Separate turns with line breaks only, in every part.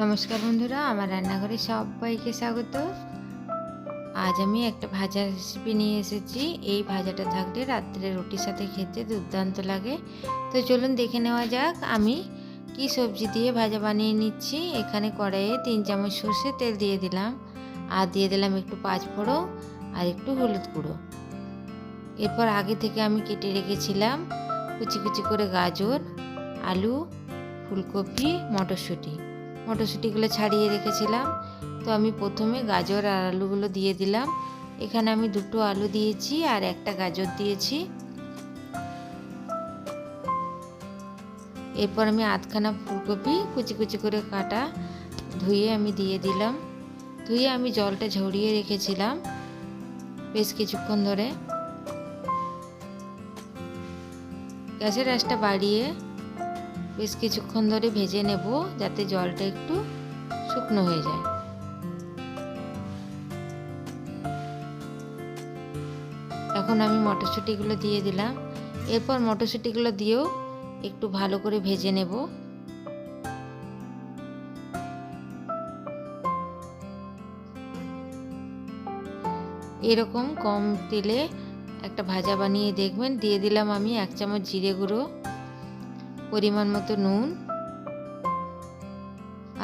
নমস্কার বন্ধুরা, আমার রান্নাঘরে সবাইকে স্বাগত। আজ আমি একটা ভাজা রেসিপি নিয়ে এসেছি। এই ভাজাটা থাকলে রাত্রে রুটির সাথে খেতে দুর্দান্ত লাগে। তো চলুন দেখে নেওয়া যাক আমি কি সবজি দিয়ে ভাজা বানিয়ে নিচ্ছি। এখানে কড়াইয়ে তিন চামচ সর্ষে তেল দিয়ে দিলাম। আর দিয়ে দিলাম একটু পাঁচ ফোড়ো আর একটু হলুদ গুঁড়ো। এরপর আগে থেকে আমি কেটে রেখেছিলাম কুচি কুচি করে গাজর, আলু, ফুলকপি, মটরশুঁটি। মটরশুঁটিগুলো ছাড়িয়ে রেখেছিলাম। তো আমি প্রথমে গাজর আর আলুগুলো দিয়ে দিলাম। এখানে আমি দুটো আলু দিয়েছি আর একটা গাজর দিয়েছি। এরপর আমি আধখানা ফুলকপি কুচি কুচি করে কাটা ধুয়ে আমি দিয়ে দিলাম। ধুয়ে আমি জলটা ঝরিয়ে রেখেছিলাম বেশ কিছুক্ষণ ধরে। গ্যাসের আঁচটা বাড়িয়ে বেশ কিছুক্ষণ ধরে ভেজে নেব যাতে জলটা একটু শুকনো হয়ে যায়। এখন আমি মটরশুঁটিগুলো দিয়ে দিলাম। এরপর মটরশুঁটিগুলো দিয়েও একটু ভালো করে ভেজে নেব। এরকম কম তেলে একটা ভাজা বানিয়ে দেখবেন। দিয়ে দিলাম আমি এক চামচ জিরে গুঁড়ো। পরিমাণ মতো নুন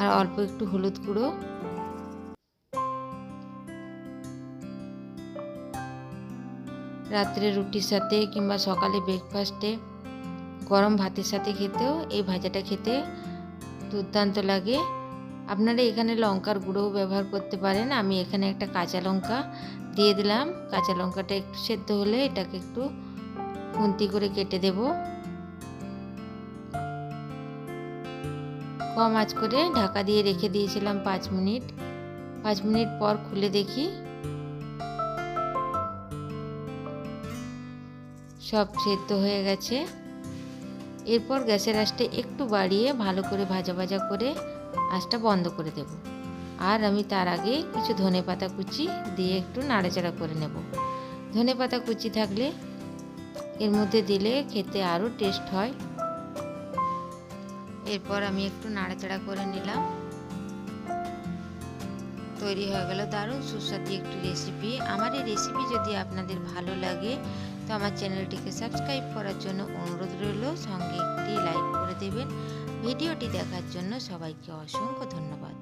আর অল্প একটু হলুদ গুঁড়ো। রাত্রে রুটির সাথে কিংবা সকালে ব্রেকফাস্টে গরম ভাতের সাথে খেতেও এই ভাজাটা খেতে দুর্দান্ত লাগে। আপনারা এখানে লঙ্কার গুঁড়োও ব্যবহার করতে পারেন। আমি এখানে একটা কাঁচা লঙ্কা দিয়ে দিলাম। কাঁচা লঙ্কাটা একটু সেদ্ধ হলে এটাকে একটু খুন্তি করে কেটে দেবো। কম আঁচ করে ঢাকা দিয়ে রেখে দিয়েছিলাম পাঁচ মিনিট। পাঁচ মিনিট পর খুলে দেখি। সব সেদ্ধ হয়ে গেছে। এরপর গ্যাসের আঁচটা একটু বাড়িয়ে ভালো করে ভাজা ভাজা করে আঁচটা বন্ধ করে দেব। আর আমি তার আগে কিছু ধনে পাতা কুচি দিয়ে একটু নাড়াচাড়া করে নেব। ধনে পাতা কুচি থাকলে এর মধ্যে দিলে খেতে আরও টেস্ট হয়। এরপর আমি একটু নাড়াচাড়া করে নিলাম। তৈরি হয়ে গেল দারুণ সুস্বাদু একটি রেসিপি আমার এই রেসিপি যদি আপনাদের ভালো লাগে, তো আমার চ্যানেলটিকে সাবস্ক্রাইব করার জন্য অনুরোধ রইল। সঙ্গে একটি লাইক করে দেবেন। ভিডিওটি দেখার জন্য সবাইকে অসংখ্য ধন্যবাদ।